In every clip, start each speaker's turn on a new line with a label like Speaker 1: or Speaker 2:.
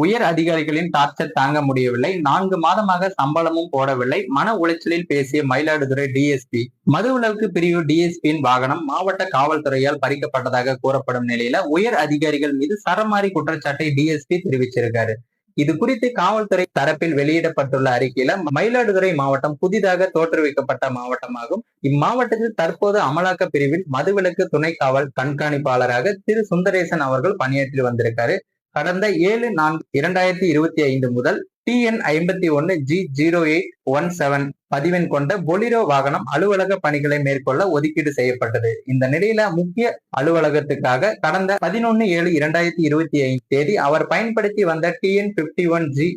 Speaker 1: உயர் அதிகாரிகளின் டார்ச்சர் தாங்க முடியவில்லை. நான்கு மாதமாக சம்பளமும் போடவில்லை. மன உளைச்சலில் பேசிய மயிலாடுதுறை டிஎஸ்பி மதுவிலக்கு பிரிவு டிஎஸ்பியின் வாகனம் மாவட்ட காவல்துறையால் பறிக்கப்பட்டதாக கூறப்படும் நிலையில உயர் அதிகாரிகள் மீது சரமாரி குற்றச்சாட்டை டிஎஸ்பி தெரிவிச்சிருக்காரு. இது குறித்து காவல்துறை தரப்பில் வெளியிடப்பட்டுள்ள அறிக்கையில மயிலாடுதுறை மாவட்டம் புதிதாக தோற்றுவிக்கப்பட்ட மாவட்டமாகும். இம்மாவட்டத்தில் தற்போது அமலாக்க பிரிவில் மதுவிலக்கு துணை காவல் கண்காணிப்பாளராக திரு. சுந்தரேசன் அவர்கள் பணியாற்றி வந்திருக்காரு. கடந்த ஏழு நான்கு இரண்டாயிரத்தி இருபத்தி ஐந்து முதல் டிஎன் ஐம்பத்தி ஒன்னு G zero eight one seven பதிவெண் கொண்ட பொலிரோ வாகனம் அலுவலக பணிகளை மேற்கொள்ள ஒதுக்கீடு செய்யப்பட்டது. இந்த நிலையில முக்கிய அலுவலகத்துக்காக கடந்த பதினொன்னு ஏழு இரண்டாயிரத்தி இருபத்தி ஐந்து தேதி அவர் பயன்படுத்தி வந்த TN fifty one G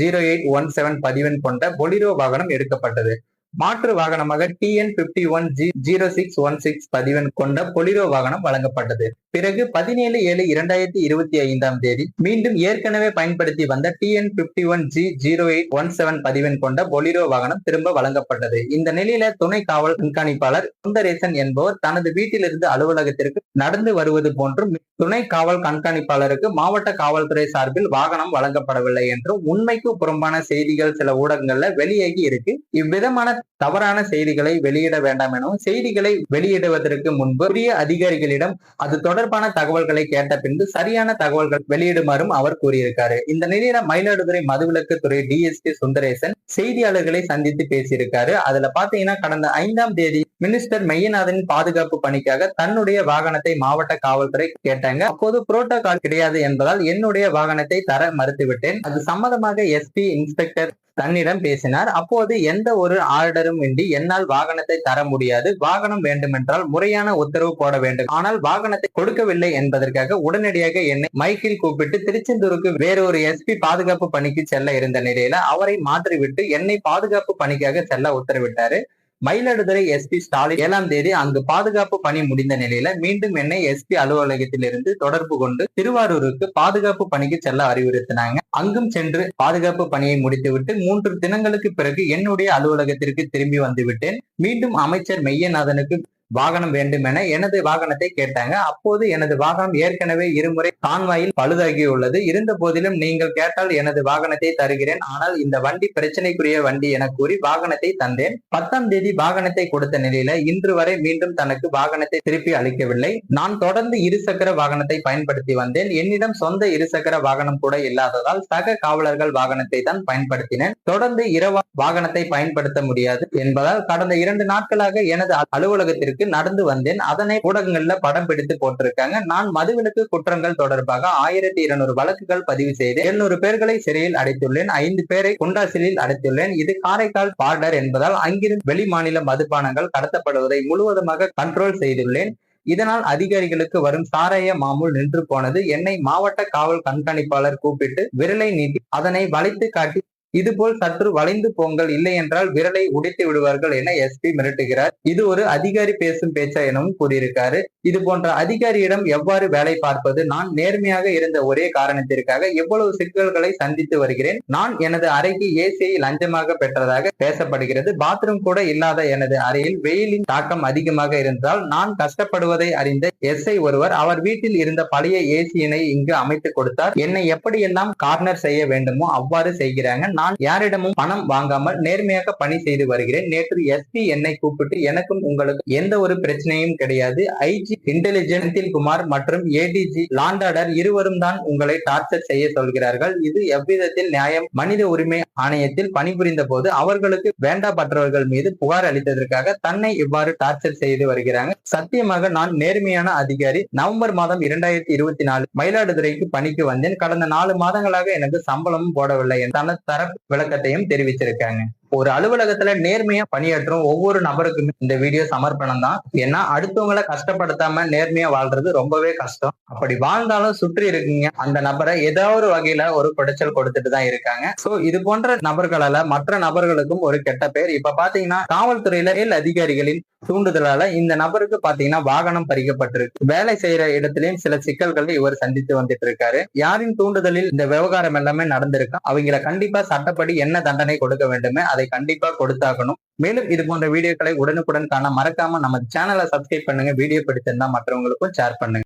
Speaker 1: zero eight one seven பதிவெண் கொண்ட பொலிரோ வாகனம் எடுக்கப்பட்டது. மாற்று வாகனமாக TN fifty one G zero six one six பதிவெண் கொண்ட பொலிரோ வாகனம் வழங்கப்பட்டது. பிறகு பதினேழு ஏழு இரண்டாயிரத்தி இருபத்தி ஐந்தாம் தேதி மீண்டும் ஏற்கனவே பயன்படுத்தி வந்த TN fifty one G zero eight one seven பதிவெண் கொண்ட பொலிரோ வாகனம் திரும்ப வழங்கப்பட்டது. இந்த நிலையில துணை காவல் கண்காணிப்பாளர் சுந்தரேசன் என்பவர் தனது வீட்டிலிருந்து அலுவலகத்திற்கு நடந்து வருவது போன்றும் துணை காவல் கண்காணிப்பாளருக்கு மாவட்ட காவல்துறை சார்பில் வாகனம் வழங்கப்படவில்லை என்றும் உண்மைக்கு புறம்பான செய்திகள் சில ஊடகங்கள்ல வெளியாகி இருக்கு. இவ்விதமான தவறான செய்திகளை வெளியிட வேண்டாம் எனவும் செய்திகளை வெளியிடுவதற்கு முன்பு புதிய அதிகாரிகளிடம் அது தொடர்பான தகவல்களை கேட்ட பின்பு சரியான தகவல்கள் வெளியிடுமாறும் அவர் கூறியிருக்காரு. இந்த நிலையில மயிலாடுதுறை மதுவிலக்கு துறை டிஎஸ்பி சுந்தரேசன் செய்தியாளர்களை சந்தித்து பேசியிருக்காரு. அதுல பாத்தீங்கன்னா கடந்த ஐந்தாம் தேதி மினிஸ்டர் மையநாதனின் பாதுகாப்பு பணிக்காக தன்னுடைய வாகனத்தை மாவட்ட காவல்துறை கேட்டாங்க. அப்போது புரோட்டோகால் கிடையாது என்பதால் என்னுடைய வாகனத்தை தர மறுத்துவிட்டேன். அது சம்பந்தமாக எஸ்பி இன்ஸ்பெக்டர் தன்னிடம் பேசினார். அப்போது எந்த ஒரு ஆர்டரும் இன்றி என்னால் வாகனத்தை தர முடியாது. வாகனம் வேண்டுமென்றால் முறையான உத்தரவு போட வேண்டும். ஆனால் வாகனத்தை கொடுக்கவில்லை என்பதற்காக உடனடியாக என்னை மைக்கில் கூப்பிட்டு திருச்செந்தூருக்கு வேறொரு எஸ்பி பாதுகாப்பு பணிக்கு செல்ல இருந்த நிலையில அவரை மாற்றிவிட்டு என்னை பாதுகாப்பு பணிக்காக செல்ல உத்தரவிட்டாரு. மயிலாடுதுறை எஸ்பி ஸ்டாலின் ஏழாம் தேதி அங்கு பாதுகாப்பு பணி முடிந்த நிலையில மீண்டும் என்னை எஸ்பி அலுவலகத்திலிருந்து தொடர்பு கொண்டு திருவாரூருக்கு பாதுகாப்பு பணிக்கு செல்ல அறிவுறுத்தினாங்க. அங்கும் சென்று பாதுகாப்பு பணியை முடித்துவிட்டு மூன்று தினங்களுக்கு பிறகு என்னுடைய அலுவலகத்திற்கு திரும்பி வந்துவிட்டேன் மீண்டும் அமைச்சர் மெய்யநாதனுக்கு வாகனம் வேண்டும் என எனது வாகனத்தை கேட்டாங்க. அப்போது எனது வாகனம் ஏற்கனவே இருமுறை கான்வாயில் பழுதாகியுள்ளது. இருந்த போதிலும் நீங்கள் கேட்டால் எனது வாகனத்தை தருகிறேன். ஆனால் இந்த வண்டி பிரச்சனைக்குரிய வண்டி என கூறி வாகனத்தை தந்தேன். பத்தாம் தேதி வாகனத்தை கொடுத்த நிலையில இன்று வரை மீண்டும் தனக்கு வாகனத்தை திருப்பி அளிக்கவில்லை. நான் தொடர்ந்து இருசக்கர வாகனத்தை பயன்படுத்தி வந்தேன். என்னிடம் சொந்த இருசக்கர வாகனம் கூட இல்லாததால் சக காவலர்கள் வாகனத்தை தான் பயன்படுத்தினேன். தொடர்ந்து இரவா வாகனத்தை பயன்படுத்த முடியாது என்பதால் கடந்த இரண்டு நாட்களாக எனது அலுவலகத்திற்கு நடந்து வந்தேன். அதனை ஊடகங்கள்ல படம் பிடித்து போட்டிருக்காங்க. நான் மதுவிலக்கு குற்றங்கள் தொடர்பாக ஆயிரத்தி இருநூறு வழக்குகள் பதிவு செய்து எழுநூறு பேர்களை சிறையில் அடைத்துள்ளேன். ஐந்து பேரை குண்டாசிலில் அடைத்துள்ளேன். இது காரைக்கால் பார்டர் என்பதால் அங்கிருந்து வெளி மாநில மதுபானங்கள் கடத்தப்படுவதை முழுவதுமாக கண்ட்ரோல் செய்துள்ளேன். இதனால் அதிகாரிகளுக்கு வரும் சாராய மாமூல் நின்று போனது. என்னை மாவட்ட காவல் கண்காணிப்பாளர் கூப்பிட்டு விரலை நீட்டி அதனை வளைத்து காட்டி இதுபோல் சற்று வளைந்து போங்கள். இல்லை என்றால் விரலை உடைத்து விடுவார்கள் என எஸ்பி மிரட்டுகிறார். இது ஒரு அதிகாரி பேசும் பேச்சா எனவும் கூறியிருக்காரு. இது போன்ற அதிகாரியிடம் எவ்வாறு வேலை பார்ப்பது? நான் நேர்மையாக இருந்த ஒரே காரணத்திற்காக எவ்வளவு சிக்கல்களை சந்தித்து வருகிறேன். நான் எனது அறைக்கு ஏசியை லஞ்சமாக பெற்றதாக பேசப்படுகிறது. பாத்ரூம் கூட இல்லாத எனது அறையில் வெயிலின் தாக்கம் அதிகமாக இருந்தால் நான் கஷ்டப்படுவதை அறிந்த எஸ்ஐ ஒருவர் அவர் வீட்டில் இருந்த பழைய ஏசியினை இங்கு அமைத்து கொடுத்தார். என்னை எப்படியெல்லாம் கார்னர் செய்ய வேண்டுமோ அவ்வாறு செய்கிறாங்க. நான் நான் யாரிடமும் பணம் வாங்காமல் நேர்மையாக பணி செய்து வருகிறேன். நேற்று எஸ்பி என்னை கூப்பிட்டு எனக்கும் உங்களுக்கு எந்த ஒரு பிரச்சனையும் கிடையாது. ஐஜி இன்டெலிஜென்சில் குமார் மற்றும் ஏடிஜி லாண்டாடர் இருவரும் தான் உங்களை டார்ச்சர் செய்ய சொல்கிறார்கள். இது எவ்விதத்தில் நியாயம்? மனித உரிமை ஆணையத்தில் பணிபுரிந்த போது அவர்களுக்கு வேண்டாப்பட்டவர்கள் மீது புகார் அளித்ததற்காக தன்னை இவ்வாறு டார்ச்சர் செய்து வருகிறாங்க. சத்தியமாக நான் நேர்மையான அதிகாரி. நவம்பர் மாதம் இரண்டாயிரத்தி இருபத்தி நாலு மயிலாடுதுறைக்கு பணிக்கு வந்தேன். கடந்த நாலு மாதங்களாக எனக்கு சம்பளமும் போடவில்லை. தனது தர விளக்கத்தையும் தெரிவிச்சிருக்காங்க. ஒரு அலுவலகத்துல நேர்மையா பணியாற்றும் ஒவ்வொரு நபருக்குமே இந்த வீடியோ சமர்ப்பணம் தான். ஏன்னா அடுத்தவங்களை கஷ்டப்படுத்தாம நேர்மையா வாழ்றது ரொம்பவே கஷ்டம். அப்படி வாழ்ந்தாலும் சுற்றி இருக்கீங்க அந்த நபரை ஏதாவது ஒரு வகையில ஒரு குடைச்சல் கொடுத்துட்டு தான் இருக்காங்க. சோ இது போன்ற நபர்களால மற்ற நபர்களுக்கும் ஒரு கெட்ட பேர். இப்ப பாத்தீங்கன்னா காவல்துறையில மேல் அதிகாரிகளின் தூண்டுதலால இந்த நபருக்கு பாத்தீங்கன்னா வாகனம் பறிக்கப்பட்டிருக்கு. வேலை செய்யற இடத்துலயும் சில சிக்கல்களை இவர் சந்தித்து வந்துட்டு இருக்காரு யாரின் தூண்டுதலில் இந்த விவகாரம் எல்லாமே நடந்திருக்கு? அவங்கள கண்டிப்பா சட்டப்படி என்ன தண்டனை கொடுக்க வேண்டுமே அதை கண்டிப்பா கொடுத்தாகணும். மேலும் இது போன்ற வீடியோக்களை உடனுக்குடன் காண மறக்காம நம்ம சேனலை சப்ஸ்கிரைப் பண்ணுங்க. வீடியோ பிடிச்சிருந்தா மற்றவங்களுக்கும் ஷேர் பண்ணுங்க.